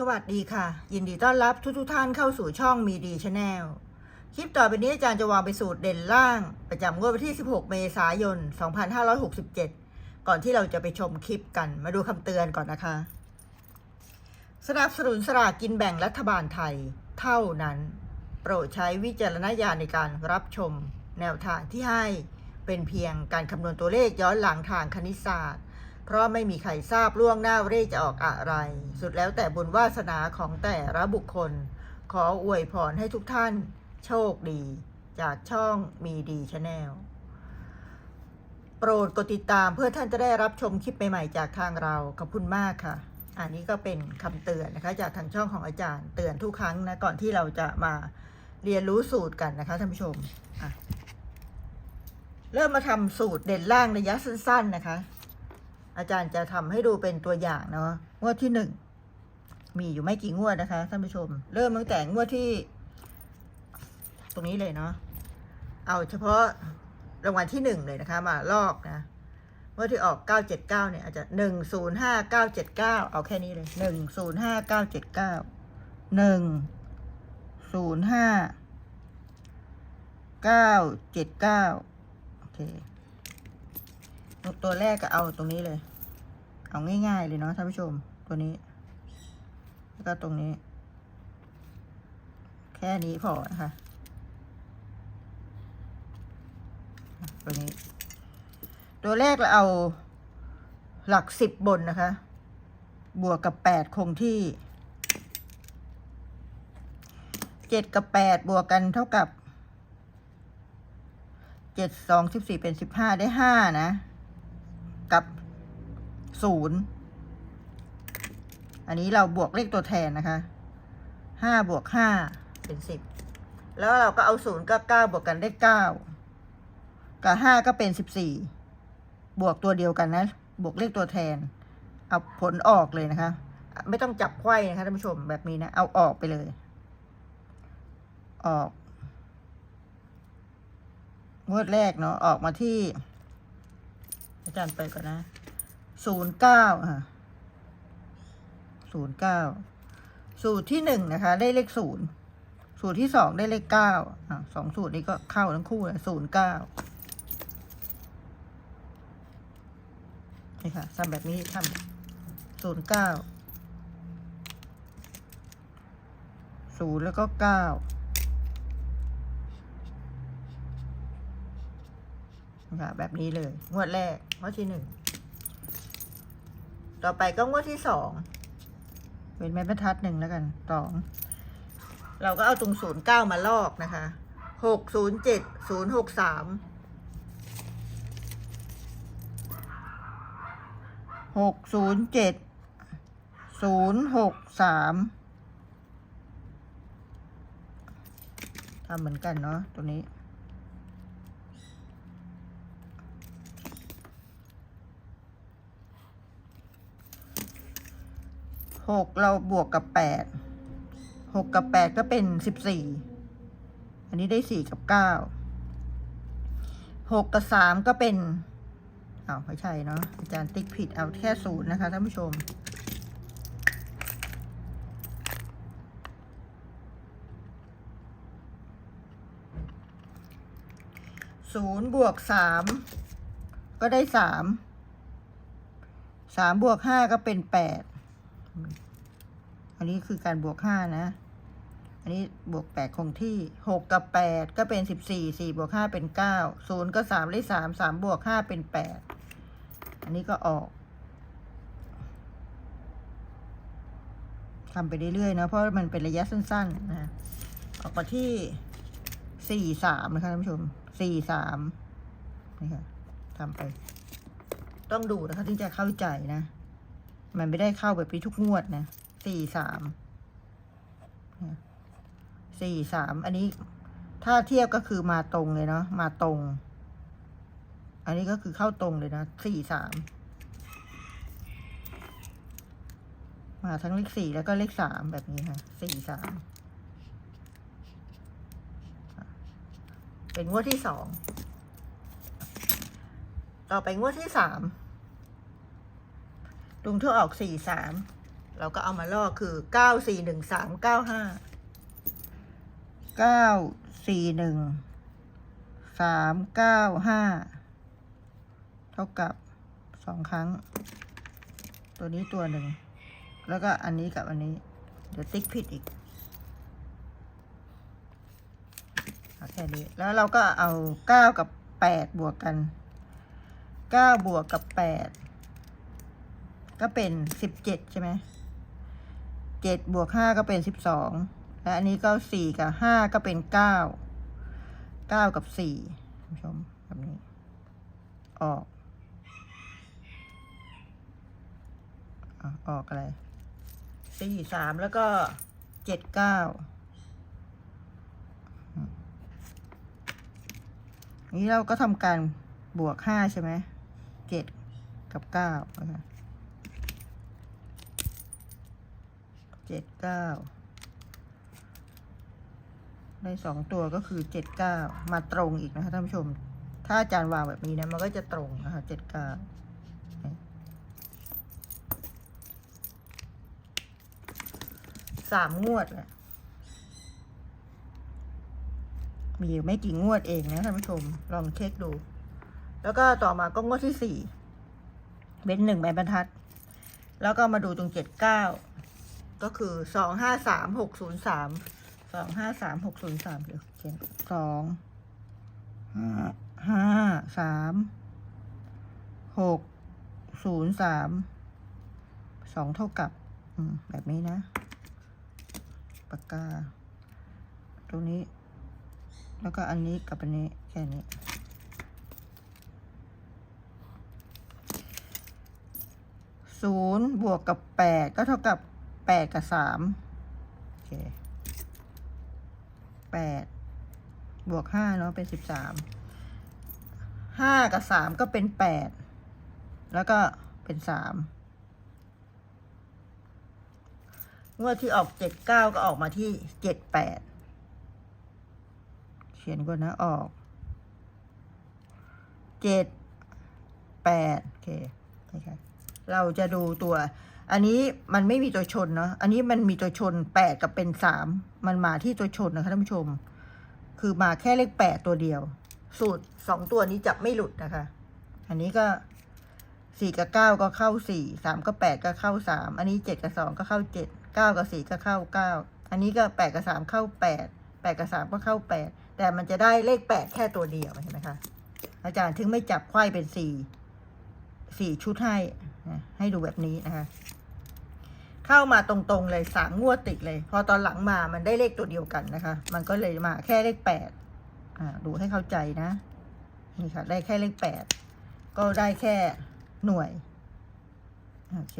สวัสดีค่ะ ยินดีต้อนรับทุกทุกท่านเข้าสู่ช่องมีดีชาแนลคลิปต่อไปนี้อาจารย์จะวางไปสูตรเด่นล่าง ประจำงวดวันที่ 16 เมษายน 2567 ก่อนที่เราจะไปชมคลิปกันมาดูคำเตือนก่อนนะคะ สนับสนุนสลากกินแบ่งรัฐบาลไทย เท่านั้น โปรดใช้วิจารณญาณในการรับชม แนวทางที่ให้เป็นเพียงการคำนวณตัวเลขย้อนหลังทางคณิตศาสตร์ เพราะไม่มีใครทราบล่วงหน้าเลขจะออกอะไร สุดแล้วแต่บุญวาสนาของแต่ละบุคคล ขออวยพรให้ทุกท่าน โชคดี จากช่องมีดีชาแนลโปรดกดติดตามเพื่อท่านจะได้รับชมคลิปใหม่ๆ จากทางเรา ขอบคุณมากค่ะ อันนี้ก็เป็นคำเตือนนะคะ จากทางช่องของอาจารย์ เตือนทุกครั้งนะ ก่อนที่เราจะมาเรียนรู้สูตรกันนะคะท่านผู้ชม เริ่มมาทำสูตรเด่นล่างระยะสั้น ๆนะคะ อาจารย์จะทำให้ดูเป็นตัวอย่างเนาะงวดที่หนึ่งมีอยู่ไม่กี่งวดนะคะท่านผู้ชม เริ่มตั้งแต่งวดที่ ตรงนี้เลยเนาะเอาเฉพาะรางวัลที่หนึ่งเลยนะคะ มาลอกนะงวดที่ออกเก้าเจ็ดเก้าเนี่ยอาจจะหนึ่งศูนย์ห้าเก้าเจ็ดเก้าเอาแค่นี้เลยหนึ่งศูนย์ห้าเก้าเจ็ดเก้าหนึ่งศูนย์ห้าเก้าเจ็ดเก้าโอเค ตัวแรกก็เอาตรงนี้เลย เอาง่ายๆเลยเนาะท่านผู้ชม ตัวนี้ แล้วก็ตรงนี้ แค่นี้พอนะคะตัวนี้ ตัวแรกเราเอาหลักสิบบนนะคะ บวกกับแปดคงที่เจ็ดกับแปดบวกกันเท่ากับเจ็ดสองสิบสี่เป็นสิบห้าได้ห้านะ ศูนย์อันนี้เราบวกเลขตัวแทนนะคะห้าบวกห้าเป็นสิบแล้วเราก็เอาศูนย์กับเก้าบวกกันได้เก้ากับห้าก็เป็นสิบสี่บวกตัวเดียวกันนะ บวกเลขตัวแทน เอาผลออกเลยนะคะ ไม่ต้องจับไขว้นะคะท่านผู้ชมแบบนี้นะ เอาออกไปเลย ออกงวดแรกเนาะออกมาที่ อาจารย์ไปก่อนนะ ศูนย์เก้าอะศูนย์เก้าสูตรที่หนึ่งนะคะ ได้เลขศูนย์สูตรที่สองได้เลขเก้าอะสองสูตรนี้ก็เข้าทั้งคู่เลยศูนย์เก้านี่ค่ะทำแบบนี้ทำศูนย์เก้าศูนย์แล้วก็เก้าค่ะแบบนี้เลย งวดแรกงวดที่หนึ่ง ต่อไปก็งวดที่สองเป็นไม้บรรทัดหนึ่งแล้วกันสองเราก็เอาตรงศูนย์เก้ามาลอกนะคะหกศูนย์เจ็ดศูนย์หกสามหกศูนย์เจ็ดศูนย์หกสามทำเหมือนกันเนาะตัวนี้ หกเราบวกกับแปดหกกับแปดก็เป็นสิบสี่อันนี้ได้สี่กับเก้าหกกับสามก็เป็นอ้าวไม่ใช่เนาะอาจารย์ติ๊กผิดเอาแค่ศูนย์นะคะท่านผู้ชมศูนย์บวกสามก็ได้สามสามบวกห้าก็เป็นแปด อันนี้คือการบวกห้านะ อันนี้บวกแปดคงที่หกกับแปดก็เป็นสิบสี่สี่บวกห้าเป็นเก้าศูนย์ก็สามได้สามสามบวกห้าเป็นแปดอันนี้ก็ออกทำไปเรื่อยๆนะเพราะมันเป็นระยะสั้นๆนะออกมาที่สี่สามนะคะท่านผู้ชมสี่สามนี่ค่ะทำไป ต้องดูนะคะถึงจะเข้าใจนะ มันไม่ได้เข้าแบบนี้ทุกงวดนะสี่สามสี่สามอันนี้ถ้าเทียบก็คือมาตรงเลยเนาะมาตรง อันนี้ก็คือเข้าตรงเลยนะสี่สามมาทั้งเลขสี่แล้วก็เลขสามแบบนี้ค่ะสี่สามเป็นงวดที่สองต่อไปงวดที่สาม ลุงเท่าออกสี่สามเราก็เอามาลอกคือเก้าสี่หนึ่งสามเก้าห้าเก้าสี่หนึ่งสามเก้าห้าเท่ากับสองครั้ง ตัวนี้ตัวหนึ่ง แล้วก็อันนี้กับอันนี้ เดี๋ยวติ๊กผิดอีกเอาแค่นี้ แล้วเราก็เอาเก้ากับแปดบวกกันเก้าบวกกับแปด ก็เป็นสิบเจ็ดใช่ไหมเจ็ดบวกห้าก็เป็นสิบสองและอันนี้ก็สี่กับห้าก็เป็นเก้าเก้ากับสี่ท่านผู้ชมแบบนี้ ออกอะออกอะไรสี่สามแล้วก็เจ็ดเก้านี้เราก็ทำการบวกห้าใช่ไหมเจ็ดกับเก้านะคะ เจ็ดเก้าได้สองตัวก็คือเจ็ดเก้ามาตรงอีกนะคะท่านผู้ชม ถ้าอาจารย์วางแบบนี้นะ มันก็จะตรงนะคะเจ็ดเก้าสามงวดแหละมีไม่กี่งวดเองนะท่านผู้ชม ลองเช็คดู แล้วก็ต่อมาก็งวดที่สี่เป็นหนึ่งใบบรรทัด แล้วก็มาดูตรงเจ็ดเก้า ก็คือสองห้าสามหกศูนย์สามสองห้าสามหกศูนย์สามเดี๋ยวเขียนสองห้าห้าสามหกศูนย์สามสองเท่ากับแบบนี้นะ ปากกา ตรงนี้ แล้วก็อันนี้กับอันนี้ แค่นี้ ศูนย์บวกกับแปดก็เท่ากับ แปดกับสามโอเคแปดบวกห้าเนาะเป็นสิบสามห้ากับสามก็เป็นแปดแล้วก็เป็นสามงวดที่ออกเจ็ดเก้าก็ออกมาที่เจ็ดแปดเขียนก่อนนะออกเจ็ดแปดโอเคนะคะเราจะดูตัว อันนี้มันไม่มีตัวชนเนาะ อันนี้มันมีตัวชนแปดกับเป็นสาม มันมาที่ตัวชนนะคะท่านผู้ชม คือมาแค่เลขแปดตัวเดียว สูตรสองตัวนี้จะไม่หลุดนะคะ อันนี้ก็สี่กับเก้าก็เข้าสี่ สามกับแปดก็เข้าสาม อันนี้เจ็ดกับสองก็เข้าเจ็ด เก้ากับสี่ก็เข้าเก้า อันนี้ก็แปดกับสามเข้าแปด แปดกับสามก็เข้าแปด แต่มันจะได้เลขแปดแค่ตัวเดียวเห็นไหมคะ อาจารย์ถึงไม่จับไขว้เป็นสี่สี่ชุดให้นะให้ดูแบบนี้นะคะ เข้ามาตรงๆเลยสามงวดติดเลย พอตอนหลังมามันได้เลขตัวเดียวกันนะคะ มันก็เลยมาแค่เลขแปดอ่าดูให้เข้าใจนะ นี่ค่ะ ได้แค่เลขแปดก็ได้แค่หน่วย โอเค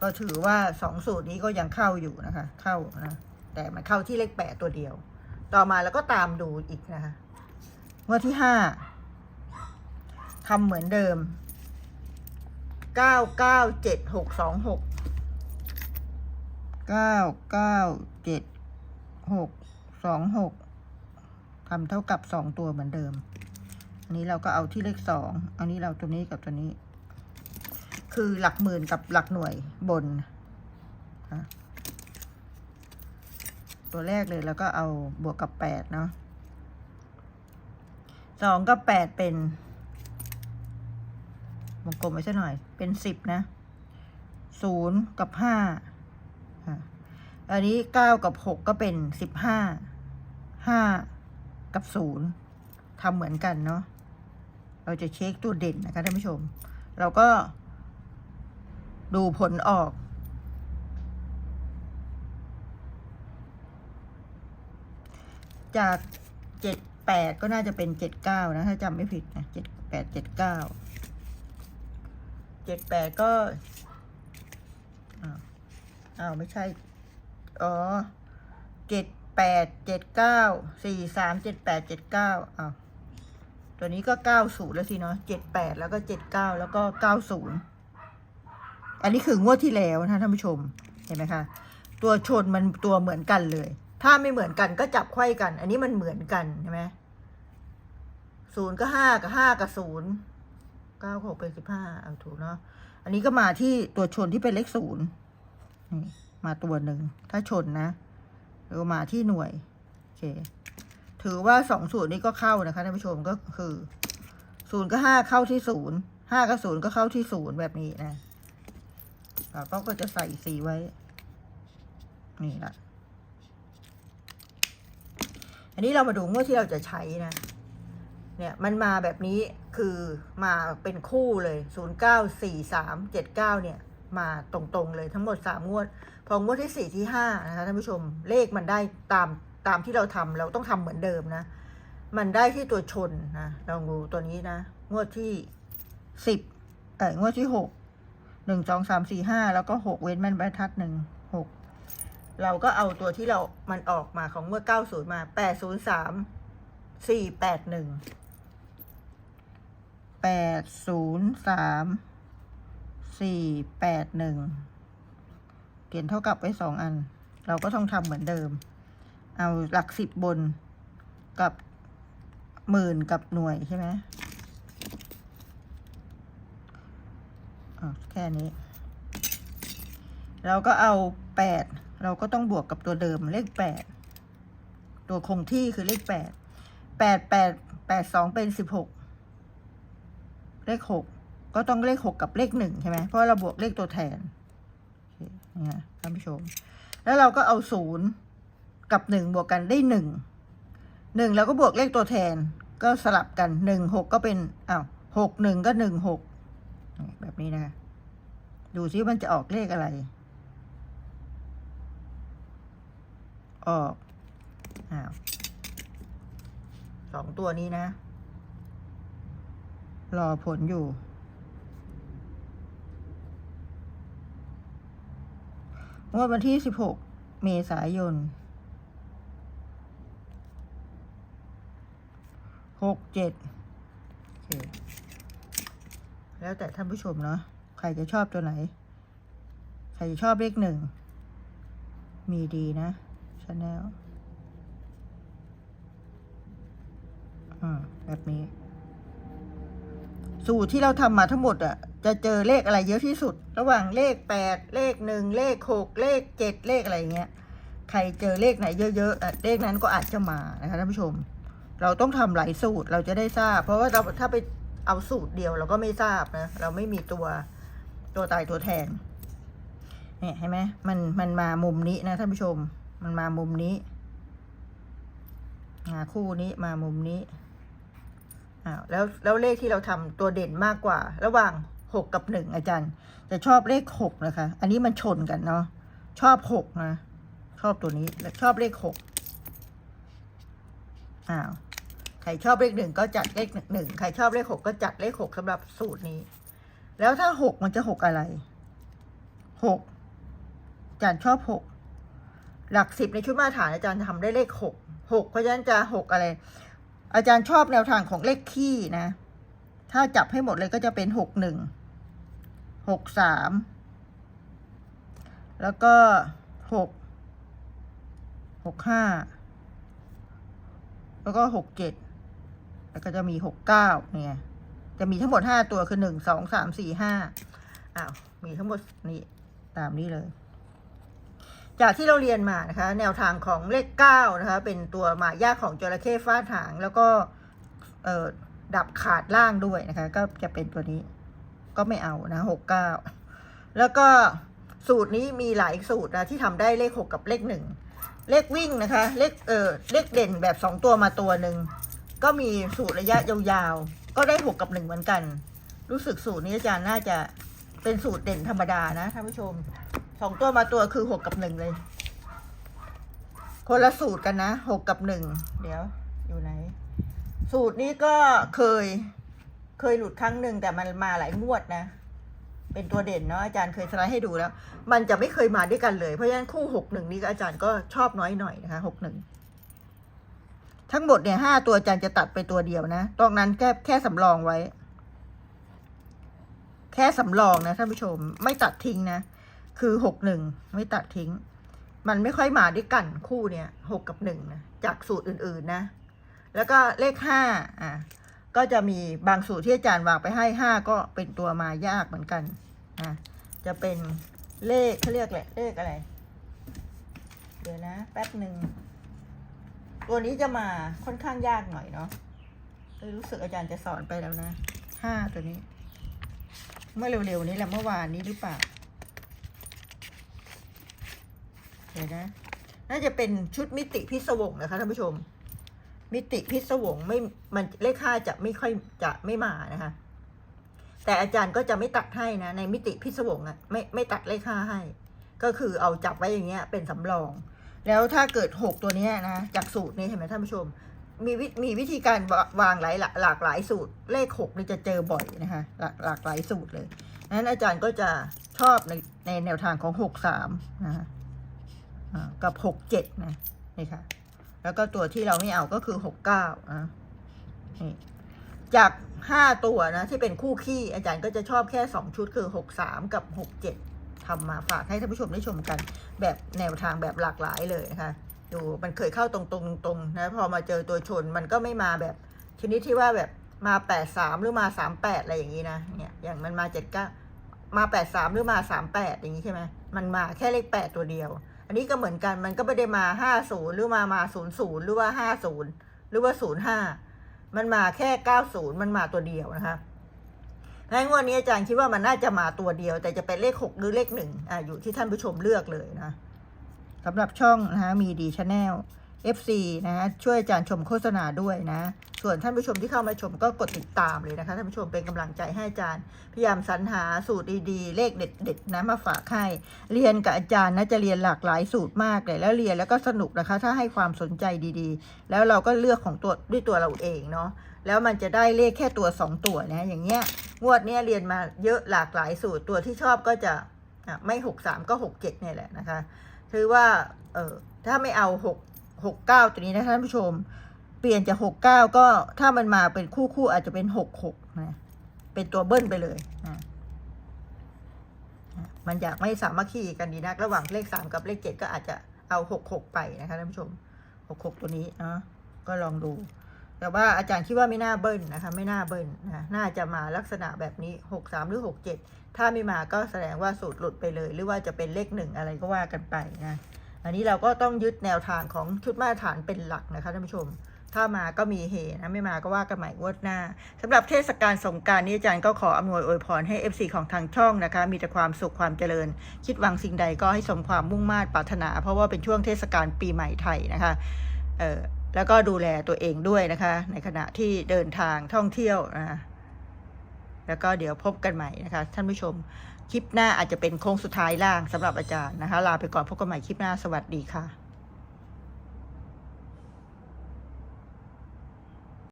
ก็ถือว่าสองสูตรนี้ก็ยังเข้าอยู่นะคะ เข้านะ แต่มันเข้าที่เลขแปดตัวเดียว ต่อมาแล้วก็ตามดูอีกนะคะงวดที่ห้าทำเหมือนเดิมเก้าเก้าเจ็ดหกสองหก เก้าเก้าเจ็ดหกสองหกทำเท่ากับสองตัวเหมือนเดิม อันนี้เราก็เอาที่เลขสอง อันนี้เราตัวนี้กับตัวนี้ คือหลักหมื่นกับหลักหน่วยบน ตัวแรกเลยแล้วก็เอาบวกกับแปดเนาะสองกับแปดเป็นวงกลมไว้ซะหน่อย เป็นสิบนะศูนย์กับห้า อันนี้เก้ากับหกก็เป็นสิบห้าห้ากับศูนย์ทำเหมือนกันเนาะเราจะเช็คตัวเด่นนะคะท่านผู้ชม เราก็ดูผลออกจากเจ็ดแปดก็น่าจะเป็นเจ็ดเก้านะ ถ้าจำไม่ผิดนะเจ็ดแปดเจ็ดเก้าเจ็ดแปดก็อ้าวอ้าวไม่ใช่ อ๋อเจ็ดแปดเจ็ดเก้าสี่สามเจ็ดแปดเจ็ดเก้าอ้าวตัวนี้ก็เก้าศูนย์แล้วสิเนาะเจ็ดแปดแล้วก็เจ็ดเก้าแล้วก็เก้าศูนย์อันนี้คืองวดที่แล้วนะท่านผู้ชมเห็นไหมคะตัวชนมันตัวเหมือนกันเลย ถ้าไม่เหมือนกันก็จับไขว้กัน อันนี้มันเหมือนกันใช่ไหมศูนย์ก็ห้ากับห้ากับศูนย์เก้าหกเป็นสิบห้าเอาถูกเนาะอันนี้ก็มาที่ตัวชนที่เป็นเลขศูนย์นี่ มาตัวหนึ่ง ถ้าชนนะหรือมาที่หน่วย โอเค ถือว่าสองสูตรนี้ก็เข้านะคะท่านผู้ชมก็คือศูนย์ก็ห้าเข้าที่ศูนย์ห้ากับศูนย์ก็เข้าที่ศูนย์แบบนี้นะเราก็ก็จะใส่สีไว้ นี่ละอันนี้เรามาดูงวดที่เราจะใช้นะ เนี่ยมันมาแบบนี้คือมาเป็นคู่เลยศูนย์เก้าสี่สามเจ็ดเก้าเนี่ย มาตรงๆเลยทั้งหมดสามงวด พองวดที่สี่ที่ห้านะคะท่านผู้ชมเลขมันได้ตามตามที่เราทำเราต้องทำเหมือนเดิมนะ มันได้ที่ตัวชนนะลองดูตัวนี้นะ งวดที่สิบเอองวดที่หกหนึ่งสองสามสี่ห้าแล้วก็หกเว้นมันบรรทัดหนึ่งหกเราก็เอาตัวที่เรามันออกมาของงวดเก้าศูนย์มาแปดศูนย์ สี่แปดหนึ่งเขียนเท่ากับไว้สองอัน เราก็ต้องทำเหมือนเดิม เอาหลักสิบบนกับหมื่นกับหน่วยใช่ไหมอะแค่นี้ เราก็เอาแปดเราก็ต้องบวกกับตัวเดิมเลขแปดตัวคงที่คือเลขแปดแปดแปดแปดสองเป็นสิบหกเลขหก ก็ต้องเลขหกกับเลขหนึ่งใช่ไหมเพราะเราบวกเลขตัวแทนนี่นะท่านผู้ชม แล้วเราก็เอาศูนย์กับหนึ่งบวกกันได้หนึ่งหนึ่งแล้วก็บวกเลขตัวแทนก็สลับกันหนึ่งหกก็เป็นอ้าวหกหนึ่งก็หนึ่งหกแบบนี้นะคะดูซิมันจะออกเลขอะไร ออกอ้าวสองตัวนี้นะ รอผลอยู่ งวดวันที่สิบหกเมษายนหกเจ็ดโอเค แล้วแต่ท่านผู้ชมเนาะ ใครจะชอบตัวไหน ใครจะชอบเลขหนึ่ง มีดีนะชาแนลอ่าแบบนี้ สูตรที่เราทำมาทั้งหมดอะ จะเจอเลขอะไรเยอะที่สุด ระหว่างเลขแปดเลขหนึ่งเลขหกเลขเจ็ดเลขอะไรเงี้ย ใครเจอเลขไหนเยอะๆเลขนั้นก็อาจจะมานะคะท่านผู้ชม เราต้องทำหลายสูตรเราจะได้ทราบ เพราะว่าเราถ้าไปเอาสูตรเดียวเราก็ไม่ทราบนะ เราไม่มีตัวตัวตายตัวแทนเนี่ยเห็นไหมมันมันมามุมนี้นะท่านผู้ชม มันมามุมนี้มาคู่นี้มามุมนี้อ้าวแล้วแล้วเลขที่เราทำตัวเด่นมากกว่า ระหว่าง หกกับหนึ่งอาจารย์จะชอบเลขหกนะคะ อันนี้มันชนกันเนาะชอบหกนะ ชอบตัวนี้และชอบเลขหกอ้าวใครชอบเลขหนึ่งก็จัดเลขหนึ่งใครชอบเลขหกก็จัดเลขหกสำหรับสูตรนี้ แล้วถ้าหกมันจะหกอะไรหกอาจารย์ชอบหกหลักสิบในชุดมาตรฐานอาจารย์ทำได้เลขหกหกเพราะฉะนั้นจะหกอะไร อาจารย์ชอบแนวทางของเลขคี่นะ ถ้าจับให้หมดเลยก็จะเป็นหกหนึ่ง หกสามแล้วก็หกหกห้าแล้วก็หกเจ็ดแล้วก็จะมีหกเก้าเนี่ยจะมีทั้งหมดห้าตัวคือหนึ่งสองสามสี่ห้าอ้าวมีทั้งหมดนี่ตามนี้เลย จากที่เราเรียนมานะคะ แนวทางของเลขเก้านะคะ เป็นตัวหมายากของจระเข้ฟาดหาง แล้วก็เอ่อดับขาดล่างด้วยนะคะ ก็จะเป็นตัวนี้ ก็ไม่เอานะหกเก้าแล้วก็สูตรนี้มีหลายสูตรนะที่ทำได้เลขหกกับเลขหนึ่งเลขวิ่งนะคะ เลขเออเลขเด่นแบบสองตัวมาตัวหนึ่งก็มีสูตรระยะยาวๆ ก็ได้หกกับหนึ่งเหมือนกัน รู้สึกสูตรนี้อาจารย์น่าจะเป็นสูตรเด่นธรรมดานะท่านผู้ชมสองตัวมาตัวคือหกกับหนึ่งเลย คนละสูตรกันนะหกกับหนึ่งเดี๋ยวอยู่ไหน สูตรนี้ก็เคย เคยหลุดครั้งหนึ่งแต่มันมาหลายงวดนะ เป็นตัวเด่นเนาะอาจารย์เคยสไลด์ให้ดูแล้ว มันจะไม่เคยมาด้วยกันเลย เพราะฉะนั้นคู่หกหนึ่งนี้ก็อาจารย์ก็ชอบน้อยหน่อยนะคะหกหนึ่งทั้งหมดเนี่ยห้าตัวอาจารย์จะตัดไปตัวเดียวนะตรงนั้นแค่แค่สำรองไว้ แค่สำรองนะท่านผู้ชม ไม่ตัดทิ้งนะ คือหกหนึ่งไม่ตัดทิ้ง มันไม่ค่อยมาด้วยกันคู่เนี่ยหกกับหนึ่งนะจากสูตรอื่นๆนะ แล้วก็เลขห้าอะ ก็จะมีบางสูตรที่อาจารย์วางไปให้ห้าก็เป็นตัวมายากเหมือนกันนะจะเป็นเลขเขาเรียกแหละเลขอะไร เดี๋ยวนะ แป๊บหนึ่งตัวนี้จะมาค่อนข้างยากหน่อยเนาะเลยรู้สึกอาจารย์จะสอนไปแล้วนะห้าตัวนี้ เมื่อเร็วๆนี้แหละเมื่อวานนี้หรือเปล่าเดี๋ยวนะ น่าจะเป็นชุดมิติพิศวงนะคะท่านผู้ชม มิติพิศวงไม่มันเลขห้าจะไม่ค่อยจะไม่มานะคะ แต่อาจารย์ก็จะไม่ตัดให้นะ ในมิติพิศวงอะไม่ไม่ตัดเลขห้าให้ ก็คือเอาจับไว้อย่างเงี้ย เป็นสำรอง แล้วถ้าเกิดหกตัวเนี้ยนะจากสูตรนี้เห็นไหมท่านผู้ชม มีวิมีวิธีการวางหลายหลากหลายสูตร เลขหกนี่จะเจอบ่อยนะคะหลากหลากหลายสูตรเลยนั้นอาจารย์ก็จะชอบในในแนวทางของหกสามนะคะกับหกเจ็ดนะนี่ค่ะ แล้วก็ตัวที่เราไม่เอาก็คือหกเก้านะจากห้าตัวนะ ที่เป็นคู่ขี้อาจารย์ก็จะชอบแค่สองชุดคือหกสามกับหกเจ็ดทำมาฝากให้ท่านผู้ชมได้ชมกัน แบบแนวทางแบบหลากหลายเลยนะคะดูมันเคยเข้าตรงๆตรงๆนะพอมาเจอตัวชนมันก็ไม่มาแบบชนิดที่ว่าแบบมาแปดสามหรือมาสามแปดอะไรอย่างนี้นะเนี่ยอย่างมันมาเจ็ดเก้ามาแปดสามหรือมาสามแปดอย่างนี้ใช่ไหมมันมาแค่เลขแปดตัวเดียว อันนี้ก็เหมือนกันมันก็ไม่ได้มาห้าศูนย์หรือมามาศูนย์ศูนย์หรือว่าห้าศูนย์หรือว่าศูนย์ห้ามันมาแค่เก้าศูนย์มันมาตัวเดียวนะคะในงวดนี้อาจารย์คิดว่ามันน่าจะมาตัวเดียว แต่จะเป็นเลขหกหรือเลขหนึ่งอ่าอยู่ที่ท่านผู้ชมเลือกเลยนะสำหรับช่องนะคะมีดีชาแนล FC นะฮะช่วยอาจารย์ชมโฆษณาด้วยนะ ส่วนท่านผู้ชมที่เข้ามาชมก็กดติดตามเลยนะคะ ท่านผู้ชมเป็นกำลังใจให้อาจารย์ พยายามสรรหาสูตรดีๆ เลขเด็ดๆนะมาฝากให้ เรียนกับอาจารย์นะจะเรียนหลากหลายสูตรมากเลย แล้วเรียนแล้วก็สนุกนะคะ ถ้าให้ความสนใจดีๆ แล้วเราก็เลือกของตัวด้วยตัวเราเองเนาะ แล้วมันจะได้เลขแค่ตัวสองตัวนะ อย่างเงี้ย งวดเนี้ยเรียนมาเยอะหลากหลายสูตร ตัวที่ชอบก็จะอะไม่หกสามก็หกเจ็ดเนี่ยแหละนะคะ ถือว่า เออถ้าไม่เอาหก หกเก้าตัวนี้นะท่านผู้ชม เปลี่ยนจากหกเก้าก็ถ้ามันมาเป็นคู่คู่อาจจะเป็นหกหกนะเป็นตัวเบิ้ลไปเลยนะมันอยากไม่สามัคคีกันดีนักระหว่างเลขสามกับเลขเจ็ดก็อาจจะเอาหกหกไปนะคะท่านผู้ชมหกหกตัวนี้เนาะก็ลองดู แต่ว่าอาจารย์คิดว่าไม่น่าเบิ้ลนะคะ ไม่น่าเบิ้ลนะน่าจะมาลักษณะแบบนี้หกสามหรือหกเจ็ดถ้าไม่มาก็แสดงว่าสูตรหลุดไปเลย หรือว่าจะเป็นเลขหนึ่งอะไรก็ว่ากันไปนะ อันนี้เราก็ต้องยึดแนวทางของชุดมาตรฐานเป็นหลักนะคะท่านผู้ชม ถ้ามาก็มีเฮนะไม่มาก็ว่ากันใหม่งวดหน้าสำหรับเทศกาลสงการนี้อาจารย์ก็ขออำนวยอวยพรให้ FC ของทางช่องนะคะ มีแต่ความสุขความเจริญ คิดหวังสิ่งใดก็ให้สมความมุ่งมา่ปรารถนา เพราะว่าเป็นช่วงเทศกาลปีใหม่ไทยนะคะเออแล้วก็ดูแลตัวเองด้วยนะคะ ในขณะที่เดินทางท่องเที่ยวนะแล้วก็เดี๋ยวพบกันใหม่นะคะ ท่านผู้ชม คลิปหน้าอาจจะเป็นโค้งสุดท้ายล่างสำหรับอาจารย์นะคะ ลาไปก่อนพบกันใหม่คลิปหน้าสวัสดีค่ะ